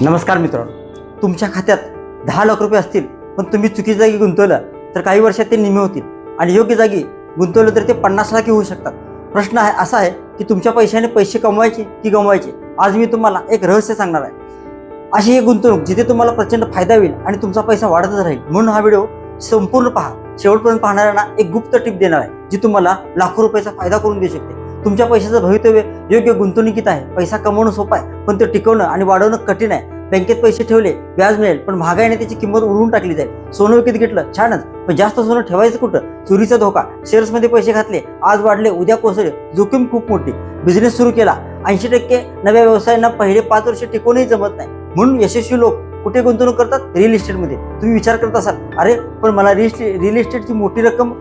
नमस्कार मित्रांनो. तुमच्या खात्यात दहा लाख रुपये असतील पण तुम्ही चुकीच्या जागी गुंतवलं तर काही वर्षात ते निम्मे होतील. आणि योग्य जागी गुंतवलं तर ते पन्नास लाख होऊ शकतात. प्रश्न आहे असा आहे की तुमच्या पैशाने पैसे कमवायचे की गमवायचे? आज मी तुम्हाला एक रहस्य सांगणार आहे. अशी ही गुंतवणूक जिथे तुम्हाला प्रचंड फायदा होईल आणि तुमचा पैसा वाढतच राहील. म्हणून हा व्हिडिओ संपूर्ण पहा. शेवटपर्यंत पाहणाऱ्यांना एक गुप्त टिप देणार आहे जी तुम्हाला लाखो रुपयाचा फायदा करून देऊ शकते. तुमच्या पैशाचं भवितव्य योग्य गुंतवणुकीत आहे. पैसा कमवणं सोपं आहे पण ते टिकवणं आणि वाढवणं कठीण आहे. बँकेत पैसे ठेवले व्याज मिळेल पण महागाईने त्याची किंमत उडवून टाकली जाईल. सोनं विकत घेतलं छानच. पण जास्त सोनं ठेवायचं कुठं? चोरीचा धोका. शेअर्समध्ये पैसे घातले आज वाढले उद्या कोसळले. जोखीम खूप मोठी. बिझनेस सुरू केला. ऐंशी टक्के नव्या व्यवसायांना पहिले पाच वर्ष टिकवूनही जमत नाही. म्हणून यशस्वी लोक कुठे गुंतवणूक करतात? रिअल इस्टेटमध्ये तुम्ही विचार करत असाल अरे पण मला रिअल रिअल इस्टेटची मोठी रक्कम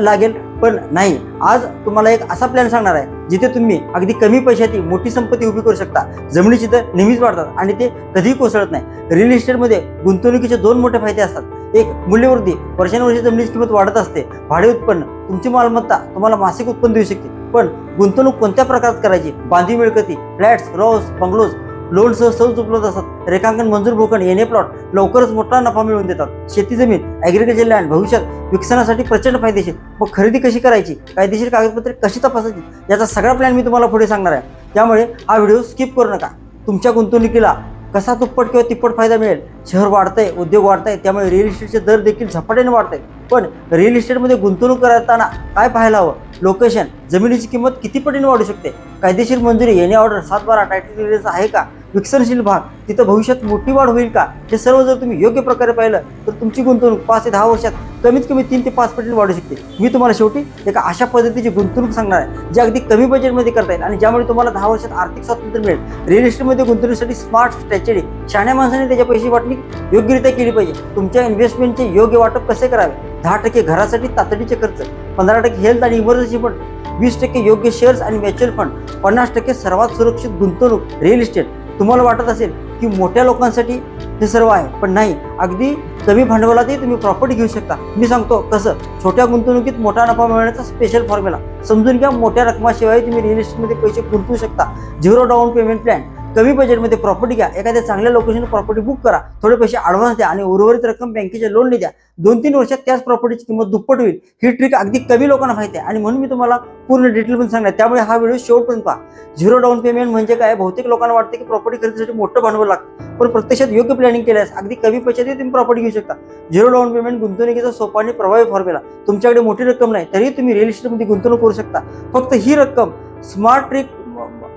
लागेल. पण नाही आज तुम्हाला एक असा प्लॅन सांगणार आहे जिथे तुम्ही अगदी कमी पैशाची मोठी संपत्ती उभी करू शकता. जमिनीची दर नेहमीच वाढतात आणि ते कधीही कोसळत नाही. रिअल इस्टेटमध्ये गुंतवणुकीचे दोन मोठे फायदे असतात. एक मूल्यवृद्धी. वर्षानुवर्षी जमिनीची किंमत वाढत असते. भाडे उत्पन्न तुमची मालमत्ता तुम्हाला मासिक उत्पन्न देऊ शकते. पण गुंतवणूक कोणत्या प्रकारात करायची? बांधी मिळकती फ्लॅट्स रॉस बंगलोज लोनसह सहज उपलब्ध असतात. रेखांकन मंजूर भूखंड येणे प्लॉट लवकरच मोठा नफा मिळवून देतात. शेती जमीन ॲग्रिकल्चर लँड भविष्यात विकसनासाठी प्रचंड फायदेशीर. मग खरेदी कशी करायची? कायदेशीर कागदपत्रे कशी तपासायची? याचा सगळा प्लॅन मी तुम्हाला पुढे सांगणार आहे. त्यामुळे हा व्हिडिओ स्किप करू नका. तुमच्या गुंतवणुकीला कसा दुप्पट किंवा तिप्पट फायदा मिळेल? शहर वाढतंय उद्योग वाढताय त्यामुळे रिअल इस्टेटचे दर देखील झपाट्याने वाढत आहे पण रिअल इस्टेटमध्ये गुंतवणूक करताना काय पाहायला हवं? लोकेशन जमिनीची किंमत किती पटीने वाढू शकते? कायदेशीर मंजुरी येणे ऑर्डर सात बारा टायटल आहे का? विकसनशील भाग तिथं भविष्यात मोठी वाढ होईल का? हे सर्व जर तुम्ही योग्य प्रकारे पाहिलं तर तुमची गुंतवणूक पाच ते दहा वर्षात कमीत कमी तीन ते पाच पटीने वाढू शकते. मी तुम्हाला शेवटी एका अशा पद्धतीची गुंतवणूक सांगणार आहे जी अगदी कमी बजेटमध्ये करता येईल आणि ज्यामुळे तुम्हाला दहा वर्षात आर्थिक स्वातंत्र्य मिळेल. रिअल इस्टेटमध्ये गुंतवणुकीसाठी स्मार्ट स्ट्रॅटेजी शहाण्या माणसाने त्याच्या पैसे वाटणी योग्यरित्या केली पाहिजे. तुमच्या इन्व्हेस्टमेंटचे योग्य वाटप कसे करावे? दहा टक्के घरासाठी तातडीचे खर्च पंधरा टक्के हेल्थ आणि इमर्जन्सी फंड वीस टक्के योग्य शेअर्स आणि म्युच्युअल फंड पन्नास टक्के सर्वात सुरक्षित गुंतवणूक रिअल इस्टेट तुम्हाला वाटत असेल की मोठ्या लोकांसाठी हे सर्व आहे पण नाही. अगदी कमी भांडवलातही तुम्ही प्रॉपर्टी घेऊ शकता. मी सांगतो कसं छोट्या गुंतवणुकीत मोठा नफा मिळवण्याचा स्पेशल फॉर्म्युला समजून घ्या मोठ्या रकमाशिवाय तुम्ही रिअल इस्टेटमध्ये पैसे गुंतवू शकता. झिरो डाऊन पेमेंट प्लॅन कमी बजेटमध्ये प्रॉपर्टी घ्या. एखाद्या चांगल्या लोकेशन प्रॉपर्टी बुक करा. थोडे पैसे ॲडव्हान्स द्या आणि उर्वरित रक्कम बँकेच्या लोनने द्या. दोन तीन वर्षात त्याच प्रॉपर्टीची किंमत दुप्पट होईल. ही ट्रिक अगदी कमी लोकांना माहिती आहे. आणि म्हणून मी तुम्हाला पूर्ण डिटेल पण सांगणार. त्यामुळे हा व्हिडिओ शेवटपर्यंत पहा. झिरो डाऊन पेमेंट म्हणजे काय? बहुतेक लोकांना वाटते की प्रॉपर्टी खरेदीसाठी मोठं भांडवल लागतं. पण प्रत्यक्षात योग्य प्लॅनिंग केल्यास अगदी कमी पैशातही तुम्ही प्रॉपर्टी घेऊ शकता. झिरो डाऊन पेमेंट गुंतवणुकीचा सोपा आणि प्रभावी फॉर्म्युला तुमच्याकडे मोठी रक्कम नाही तरीही तुम्ही रिअल इस्टेटमध्ये गुंतवणूक करू शकता. फक्त ही रक्कम स्मार्ट ट्रिक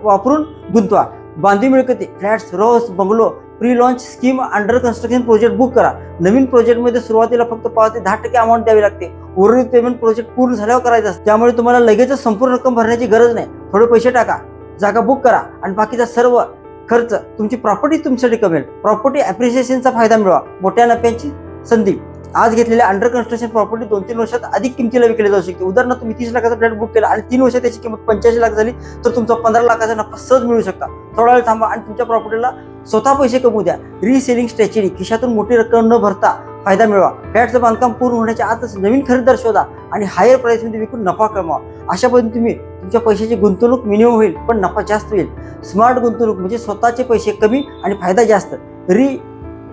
वापरून गुंतवा. बांधी मिळकती फ्लॅट्स रोज bungalow pre launch scheme under construction project book करा. नवीन प्रोजेक्टमध्ये सुरुवातीला फक्त पाच ते दहा टक्के अमाऊंट द्यावी लागते. उर्वरित पेमेंट प्रोजेक्ट पूर्ण झाल्यावर करायचं असतं. त्यामुळे तुम्हाला लगेचच संपूर्ण रक्कम भरण्याची गरज नाही. थोडे पैसे टाका. जागा बुक करा. आणि बाकीचा सर्व खर्च तुमची प्रॉपर्टी तुमच्यासाठी कमेल. प्रॉपर्टी ॲप्रिसिएशनचा फायदा मिळवा. मोठ्या नफ्याची संधी. आज घेतलेल्या अंडर कन्स्ट्रक्शन प्रॉपर्टी दोन तीन वर्षात अधिक किमतीला विकली जाऊ शकते. उदाहरणार्थ तुम्ही तीस लाखाचा फ्लॅट बुक केला आणि तीन वर्षात त्याची किंमत पंच्याऐंशी लाख झाली तर तुमचा पंधरा लाखाचा नफा सहज मिळू शकता. थोडा वेळ थांबा आणि तुमच्या प्रॉपर्टीला स्वतः पैसे कमवू द्या. रिसेलिंग स्ट्रॅचेरी खिशातून मोठी रक्कम न भरता फायदा मिळवा. फ्लॅटचं बांधकाम पूर्ण होण्याच्या आतच नवीन खरेदीदार शोधा आणि हायर प्राईसमध्ये विकून नफा कमवा. अशा पद्धतीने तुम्ही तुमच्या पैशाची गुंतवणूक मिनिमम होईल पण नफा जास्त होईल. स्मार्ट गुंतवणूक म्हणजे स्वतःचे पैसे कमी आणि फायदा जास्त. री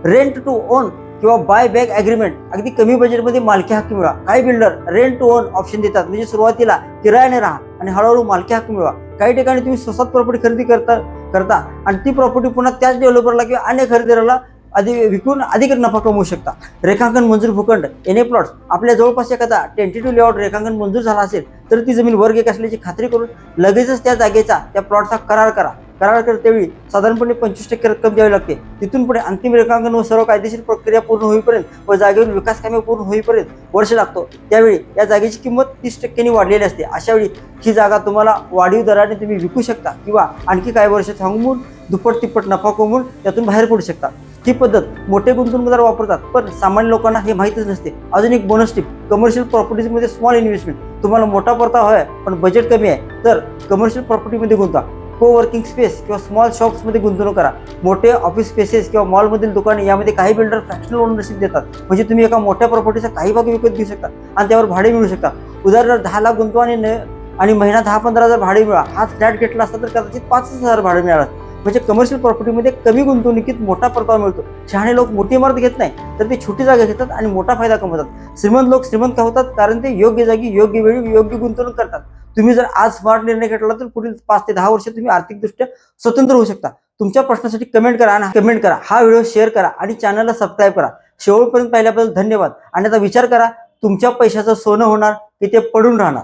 रेंट टू ओन किंवा बाय बॅक ॲग्रीमेंट अगदी कमी बजेटमध्ये मालकी हक्क मिळवा. काही builder rent to own option देतात. म्हणजे सुरुवातीला किरायाने राहा आणि हळूहळू मालकी हक्क मिळवा. काही ठिकाणी तुम्ही स्वतः प्रॉपर्टी खरेदी करता करता आणि ती प्रॉपर्टी पुन्हा त्याच डेव्हलपरला किंवा अन्य खरेदीदाराला अधिक विकून अधिक नफा कमवू शकता. रेखांकन मंजूर भूखंड एन ए प्लॉट्स आपल्या जवळपास एखादा टेंटेटिव्ह लेआउट रेखांकन मंजूर झाला असेल तर ती जमीन वर्ग एक असल्याची खात्री करून लगेचच त्या जागेचा त्या प्लॉटचा करार करा. करार करतेवेळी साधारणपणे पंचवीस टक्के रक्कम द्यावी लागते. तिथून पुढे अंतिम रेखांकन व सर्व कायदेशीर प्रक्रिया पूर्ण होईपर्यंत व जागेवर विकास कामे पूर्ण होईपर्यंत वर्ष लागतो. त्यावेळी या जागेची किंमत तीस टक्क्यांनी वाढलेली असते. अशा वेळी ही जागा तुम्हाला वाढीव दराने तुम्ही विकू शकता किंवा आणखी काही वर्ष थांबवून दुप्पट तिप्पट नफा कमवून त्यातून बाहेर पडू शकता. ही पद्धत मोठे गुंतवणूकदार वापरतात पण सामान्य लोकांना हे माहीतच नसते. अजून एक बोनस टिप कमर्शियल प्रॉपर्टीजमध्ये स्मॉल इन्व्हेस्टमेंट तुम्हाला मोठा परतावा हवा आहे पण बजेट कमी आहे. तर कमर्शियल प्रॉपर्टीमध्ये गुंतवा. को वर्किंग स्पेस किंवा स्मॉल शॉप्समध्ये गुंतवणूक करा. मोठे ऑफिस स्पेसेस किंवा मॉलमधील दुकाने यामध्ये काही बिल्डर फ्रॅक्शनल ओनरशिप देतात. म्हणजे तुम्ही एका मोठ्या प्रॉपर्टीचा काही भाग विकत घेऊ शकता आणि त्यावर भाडे मिळू शकता. उदाहरणार्थ दहा लाख गुंतवा आणि न- आणि महिना दहा पंधरा हजार भाडे मिळा हाच फ्लॅट घेतला असता तर कदाचित पाच हजार भाडे मिळालं म्हणजे कमर्शियल प्रॉपर्टीमध्ये कमी गुंतवणुकीत मोठा परतावा मिळतो. शहाणे लोक मोठी इमारत घेत नाही तर ते छोटी जागा घेतात आणि मोठा फायदा कमवतात. श्रीमंत लोक श्रीमंत का होतात? कारण ते योग्य जागी योग्य वेळी योग्य गुंतवणूक करतात. तुम्ही जर आज स्मार्ट निर्णय घेतला तर पुढील पाच ते दहा वर्ष तुम्ही आर्थिकदृष्ट्या स्वतंत्र होऊ शकता. तुमच्या प्रश्नासाठी कमेंट करा आणि कमेंट करा. हा व्हिडिओ शेअर करा आणि चॅनलला सबस्क्राईब करा. शेवटपर्यंत पाहिल्याबद्दल धन्यवाद. आणि आता विचार करा तुमच्या पैशाचं सोनं होणार की ते पडून राहणार?